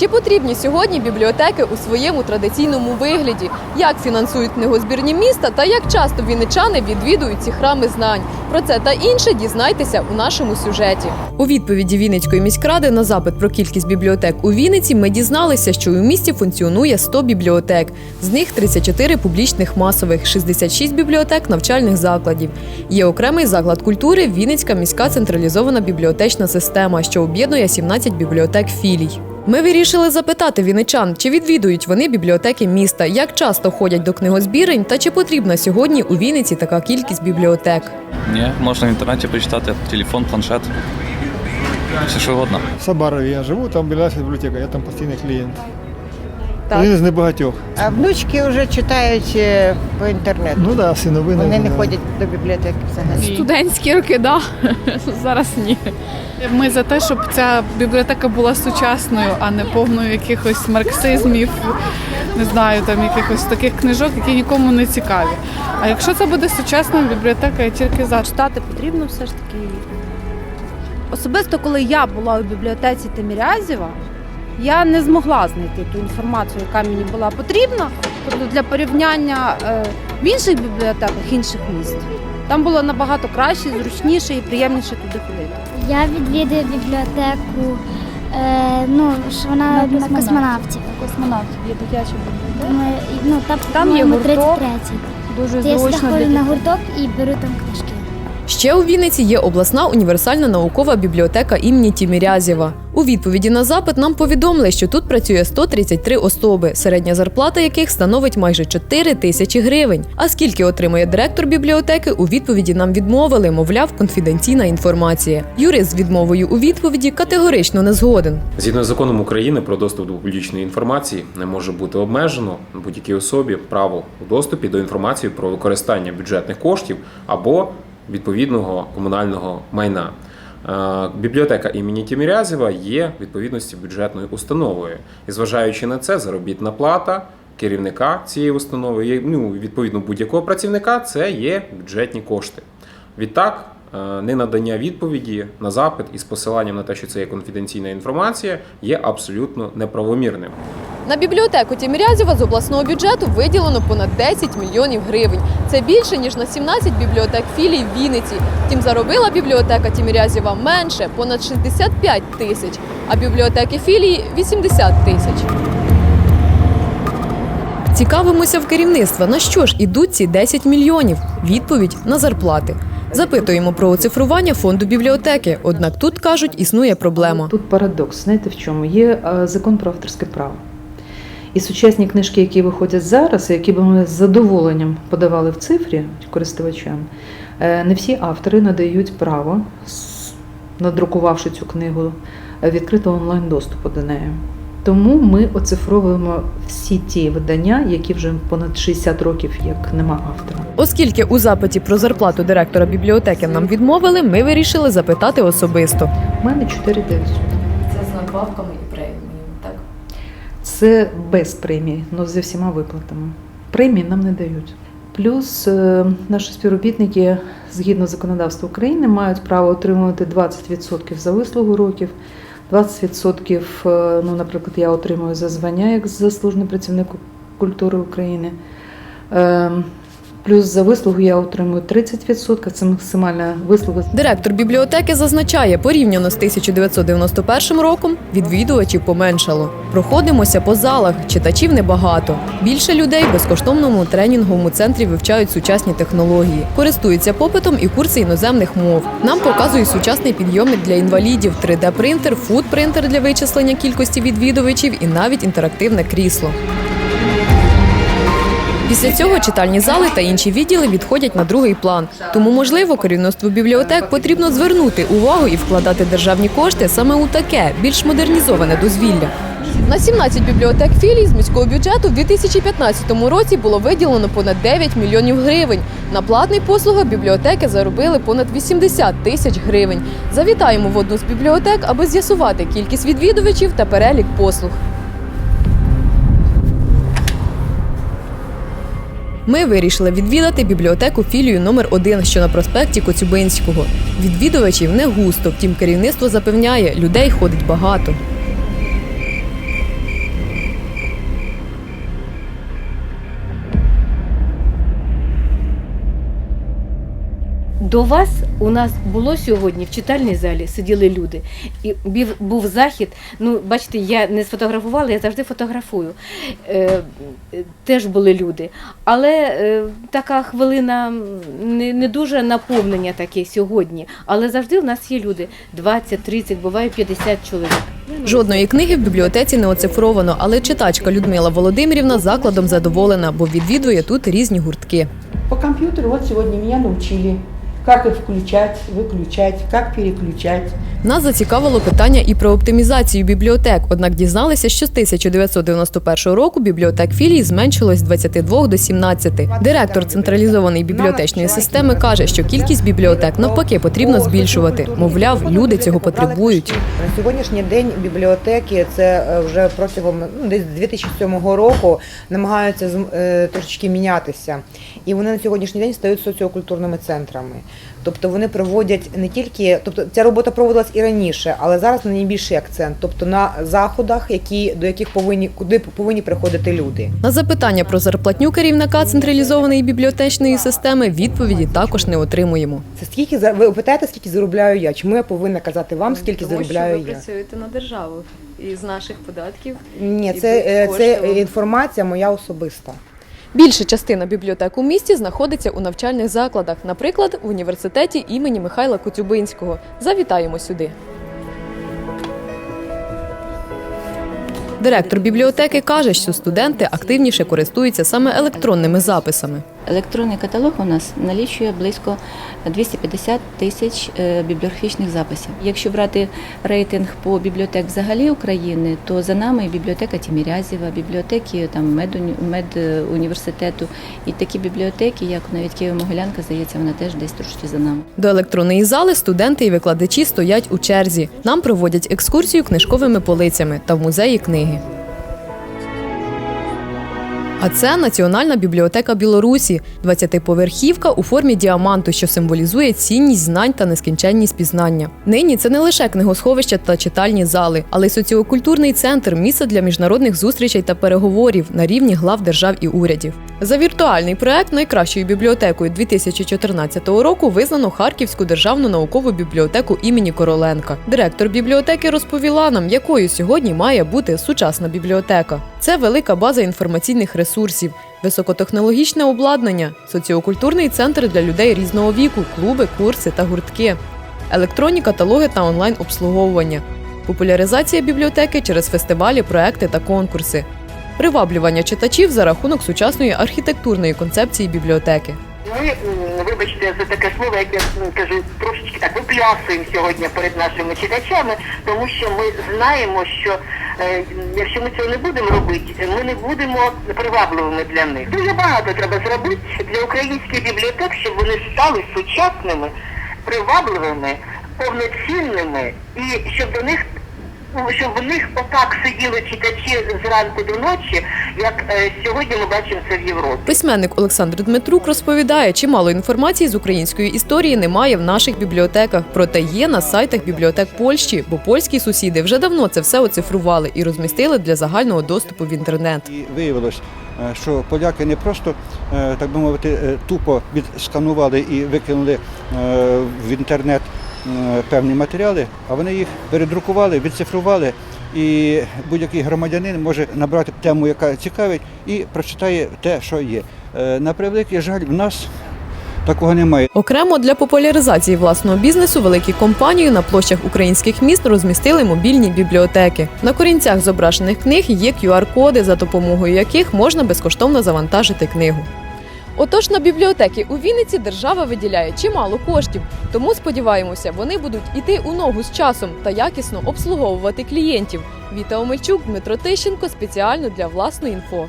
Чи потрібні сьогодні бібліотеки у своєму традиційному вигляді? Як фінансують книгозбірні міста та як часто вінничани відвідують ці храми знань? Про це та інше дізнайтеся у нашому сюжеті. У відповіді Вінницької міськради на запит про кількість бібліотек у Вінниці ми дізналися, що у місті функціонує 100 бібліотек. З них 34 публічних масових, 66 бібліотек навчальних закладів. Є окремий заклад культури Вінницька міська централізована бібліотечна система, що об'єднує 17 бібліотек філій. Ми вирішили запитати віничан, чи відвідують вони бібліотеки міста, як часто ходять до книгозбірень та чи потрібна сьогодні у Вінниці така кількість бібліотек. Ні, можна в інтернеті почитати, телефон, планшет. Все що угодно. В Сабарові я живу, там біля бібліотека, я там постійний клієнт. Так. Один із небагатьох. А внучки вже читають е, по інтернету. Ну так, да, всі новини. Вони не ходять до бібліотеки взагалі. Студентські роки, да. Зараз ні. Ми за те, щоб ця бібліотека була сучасною, а не повною якихось марксизмів, не знаю, там якихось таких книжок, які нікому не цікаві. А якщо це буде сучасна бібліотека, я тільки за. читати потрібно все ж таки. Особисто, коли я була у бібліотеці Тимірязєва, я не змогла знайти ту інформацію, яка мені була потрібна. Тобто для порівняння е, в інших бібліотеках інших міст. Там було набагато краще, зручніше і приємніше туди ходити. Я відвідую бібліотеку, е, ну, що вона на, космонавтів. Космонавтів є дитяча бібліотека. Ми, ну, там, Там є гурток. 33-й. Дуже я зручно завжди для ходжу на гурток і беру там книжки. Ще у Вінниці є обласна універсальна наукова бібліотека імені Тімірязєва. У відповіді на запит нам повідомили, що тут працює 133 особи, середня зарплата яких становить майже 4 тисячі гривень. А скільки отримує директор бібліотеки, у відповіді нам відмовили, мовляв, конфіденційна інформація. Юрист з відмовою у відповіді категорично не згоден. Згідно з законом України про доступ до публічної інформації не може бути обмежено будь-якій особі право у доступі до інформації про використання бюджетних коштів або відповідного комунального майна. Е, Бібліотека імені Тімірязєва є відповідності бюджетною установою. І зважаючи на це, заробітна плата керівника цієї установи, ну, відповідно будь-якого працівника, це є бюджетні кошти. Відтак, е, ненадання відповіді на запит із посиланням на те, що це є конфіденційна інформація, є абсолютно неправомірним. На бібліотеку Тімірязєва з обласного бюджету виділено понад 10 мільйонів гривень. Це більше ніж на 17 бібліотек філій в Вінниці. Втім, заробила бібліотека Тімірязєва менше понад 65 тисяч, а бібліотеки філії 80 тисяч. Цікавимося в керівництва, на що ж ідуть ці 10 мільйонів? Відповідь на зарплати. Запитуємо про оцифрування фонду бібліотеки. Однак тут кажуть, існує проблема. Тут парадокс, знаєте в чому? Є е, закон про авторське право. І сучасні книжки, які виходять зараз, які б ми з задоволенням подавали в цифрі користувачам, е, не всі автори надають право, надрукувавши цю книгу, е, відкритого онлайн доступу до неї. Тому ми оцифровуємо всі ті видання, які вже понад 60 років як нема автора. Оскільки у запиті про зарплату директора бібліотеки нам відмовили, ми вирішили запитати особисто. У мене 4900. Це з надбавками? Це без премії, але зі всіма виплатами. Премії нам не дають. Плюс е, наші співробітники, згідно законодавства України, мають право отримувати 20% за вислугу років, 20%, е, ну, наприклад, я отримую за звання як заслужений працівник культури України. Плюс за вислугу я отримую 30%, це максимальна вислуга. Директор бібліотеки зазначає, порівняно з 1991 роком відвідувачів поменшало. Проходимося по залах, читачів небагато. Більше людей в безкоштовному тренінговому центрі вивчають сучасні технології, користуються попитом і курси іноземних мов. Нам показують сучасний підйомник для інвалідів, 3D-принтер, фуд-принтер для вичислення кількості відвідувачів і навіть інтерактивне крісло. Після цього читальні зали та інші відділи відходять на другий план. Тому, можливо, керівництву бібліотек потрібно звернути увагу і вкладати державні кошти саме у таке більш модернізоване дозвілля. На 17 бібліотек філій з міського бюджету в 2015 році було виділено понад 9 мільйонів гривень. На платний послуги бібліотеки заробили понад 80 тисяч гривень. Завітаємо в одну з бібліотек, аби з'ясувати кількість відвідувачів та перелік послуг. Ми вирішили відвідати бібліотеку філію номер 1 що на проспекті Коцюбинського. Відвідувачів не густо, втім керівництво запевняє, людей ходить багато. До вас у нас було сьогодні в читальній залі сиділи люди, і був захід. Ну, бачите, я не сфотографувала, я завжди фотографую. Е, теж були люди. Але е, така хвилина не, не дуже наповнення таке сьогодні. Але завжди у нас є люди 20, 30, буває 50 чоловік. Жодної книги в бібліотеці не оцифровано, але читачка Людмила Володимирівна закладом задоволена, бо відвідує тут різні гуртки. По компьютеру вот сегодня меня научили, как их включать, выключать, как переключать. Нас зацікавило питання і про оптимізацію бібліотек. Однак дізналися, що з 1991 року бібліотек філій зменшилось з 22 до 17. Директор централізованої бібліотечної системи каже, що кількість бібліотек навпаки потрібно збільшувати. Мовляв, люди цього потребують. На сьогоднішній день бібліотеки це е, вже протягом ну, десь 2007 року намагаються е, трошечки мінятися. І вони на сьогоднішній день стають соціокультурними центрами. Тобто вони проводять не тільки, тобто ця робота проводилась і раніше, але зараз на найбільший акцент, тобто на заходах, які до яких повинні куди повинні приходити люди. На запитання про зарплатню керівника централізованої бібліотечної системи відповіді також не отримуємо. Це скільки ви питаєте, скільки заробляю я? Чому я повинна казати вам, скільки заробляю я? працюєте на державу і з наших податків. Ні, це, е, це інформація моя особиста. Більша частина бібліотек у місті знаходиться у навчальних закладах, наприклад, в університеті імені Михайла Коцюбинського. Завітаємо сюди. Директор бібліотеки каже, що студенти активніше користуються саме електронними записами. Електронний каталог у нас налічує близько 250 тисяч е, бібліографічних записів. Якщо брати рейтинг по бібліотек взагалі України, то за нами бібліотека Тімірязєва, бібліотеки там медуні- медуніверситету і такі бібліотеки, як навіть Києво-Могилянка, здається, вона теж десь трошки за нами. До електронної зали студенти і викладачі стоять у черзі. Нам проводять екскурсію книжковими полицями та в музеї книги. А це Національна бібліотека Білорусі, 20-поверхівка у формі діаманту, що символізує цінність знань та нескінченність пізнання. Нині це не лише книгосховища та читальні зали, але й соціокультурний центр, місце для міжнародних зустрічей та переговорів на рівні глав держав і урядів. За віртуальний проект найкращою бібліотекою 2014 року визнано Харківську державну наукову бібліотеку імені Короленка. Директор бібліотеки розповіла нам, якою сьогодні має бути сучасна бібліотека. Це велика база інформаційних ресурсів, високотехнологічне обладнання, соціокультурний центр для людей різного віку, клуби, курси та гуртки, електронні каталоги та онлайн обслуговування, популяризація бібліотеки через фестивалі, проекти та конкурси, приваблювання читачів за рахунок сучасної архітектурної концепції бібліотеки. Ми, вибачте за таке слово, як я кажу, трошечки так виплясуємо сьогодні перед нашими читачами, тому що ми знаємо, що е, якщо ми цього не будемо робити, ми не будемо привабливими для них. Дуже багато треба зробити для українських бібліотек, щоб вони стали сучасними, привабливими, повноцінними і щоб до них. Ну, Щоб в них отак сиділи читачі зранку до ночі, як е, сьогодні ми бачимо це в Європі. Письменник Олександр Дмитрук розповідає, чимало інформації з української історії немає в наших бібліотеках, проте є на сайтах бібліотек Польщі, бо польські сусіди вже давно це все оцифрували і розмістили для загального доступу в інтернет. І виявилось, е, що поляки не просто, е, так би мовити, е, тупо відсканували і викинули е, в інтернет е, певні матеріали, а вони їх передрукували, відцифрували. І будь-який громадянин може набрати тему, яка цікавить, і прочитає те, що є. Е, На превеликий жаль, в нас такого немає. Окремо для популяризації власного бізнесу великі компанії на площах українських міст розмістили мобільні бібліотеки. На корінцях зображених книг є QR-коди, за допомогою яких можна безкоштовно завантажити книгу. Отож, на бібліотеки у Вінниці держава виділяє чимало коштів, тому сподіваємося, вони будуть іти у ногу з часом та якісно обслуговувати клієнтів. Віта Омельчук, Дмитро Тищенко спеціально для власної інфо.